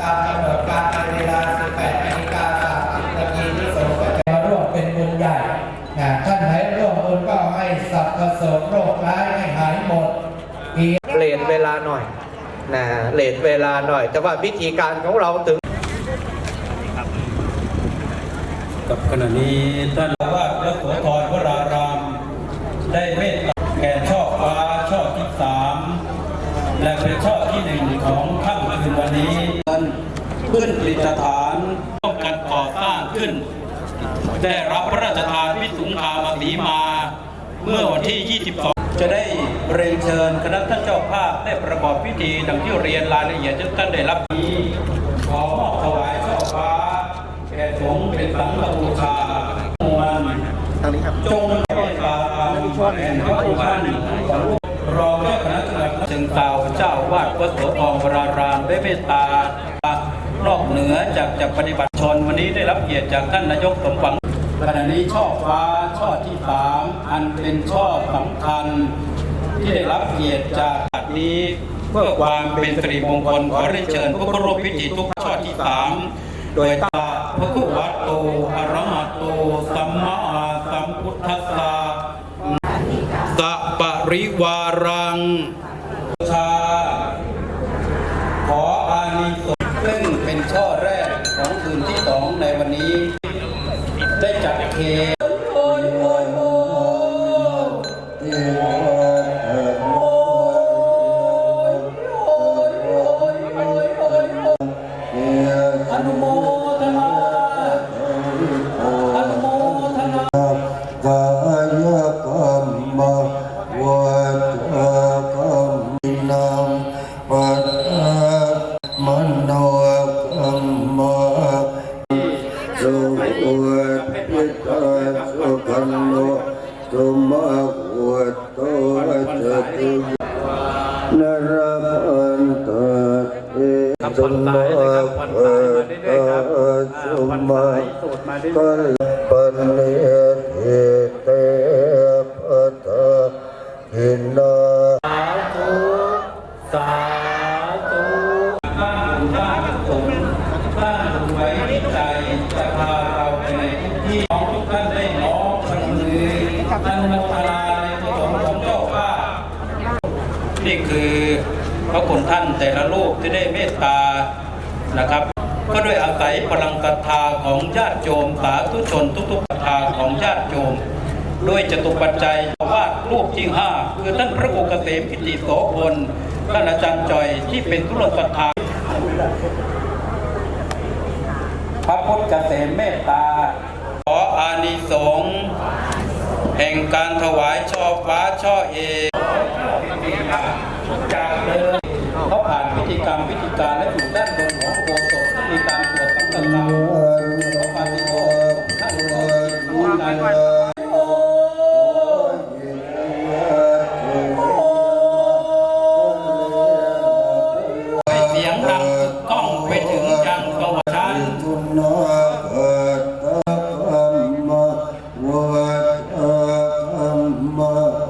ตามกำหนดการในเวลา 18นาฬิกา30นาทีที่สงฆ์ก็จะมาร่วมเป็นบุญใหญ่นะท่านไหนร่วมบุญก็ให้สัพพะสมโรคร้ายให้หายหมดเลทเวลาหน่อยนะเลทเวลาหน่อย แต่ว่าวิธีการของเราถึงกับขณะนี้ท่านว่าพระโสธรวราราม ได้เมตตาแก่ช่อฟ้าช่อที่สามและเป็นช่อที่หนึ่งของค่ำคืนวันนี้ ท่านขึ้นปริฐานร่วมกันก่อสร้างขึ้น ได้รับพระราชทานวิสุงคามสีมา เมื่อวันที่ 22 จะได้เรียนเชิญคณะท่านเจ้าภาพได้ประกอบพิธีดังที่เรียนรายละเอียดที่ท่านได้รับนี้ขอมอบถวายช่อฟ้าแก่สงฆ์เป็นสังฆบูชามวลจงเมตตาธรรมแห่งพระองค์ท่านรองเจ้าคณะจังหวัดเชียงดาวเจ้าวาดวัดโสธรวรารามได้เมตตานอก เหนือจากจะปฏิบัติชนวันนี้ได้รับเกียรติจากท่านนายกสมหวังขณะนี้ช่อฟ้าช่อที่สามอันเป็นช่อสำคัญ ที่ได้รับเกียรติจากบัดนี้เพื่อความเป็นสิริมงคลขอเรียนเชิญผู้ร่วมพิธีทุกช่อที่สามโดยตาพระคุวัตโตอระหะโตสัมมาสัมพุทธัสสะสัปริวารังชาขออานิส องในวันนี้ ได้จัดเค โนสุมาวัตโตจตุนรพันตเอสุมาวัตตสุมาปัลปันเนติเตปัตตาหินาสาธุสาธุข้างข้างสงข้างไว้ใจจะพา นี่คือพระคุณท่านแต่ละรูปที่ได้เมตตานะครับ ก็ด้วยอาศัยพลังศรัทธาของญาติโยมสาธุชนทุกๆศรัทธาของญาติโยมด้วยจตุปัจจัยวาดรูปที่ห้าคือท่านพระองค์เกษมกิติโสพลท่านอาจารย์จอยที่เป็นทุรศรัทธาพระพุทธเกษมเมตตา ขออานิสงส์แห่งการถวายช่อฟ้าช่อเอก จากเดิมเขาผ่านพิธีกรรมพิธีการและอยู่ด้านบนของโบสถ์ที่มีการตรวจสังฆกรรมเขาปฏิโมกข์ท่านโอ้ยโอ้ยโอ้ยเสียงดังกึกก้องไปถึงยังสวรรค์ทุนาปัตตกรรมวัจกรรมปัต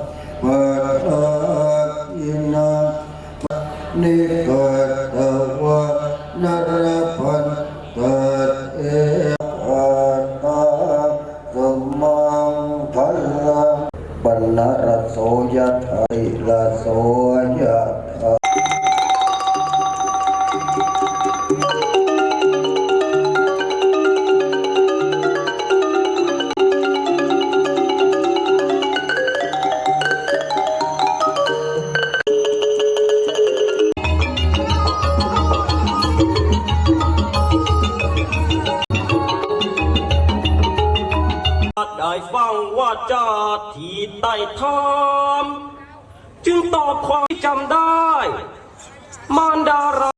ตอินา นิกัตตวะนรพันตัดเอกัตตาสมังพลังปัญนรโสยะไทยละโสยะังว่าจาที่ใต้ทามจึงตอบความจำได้ มารดารา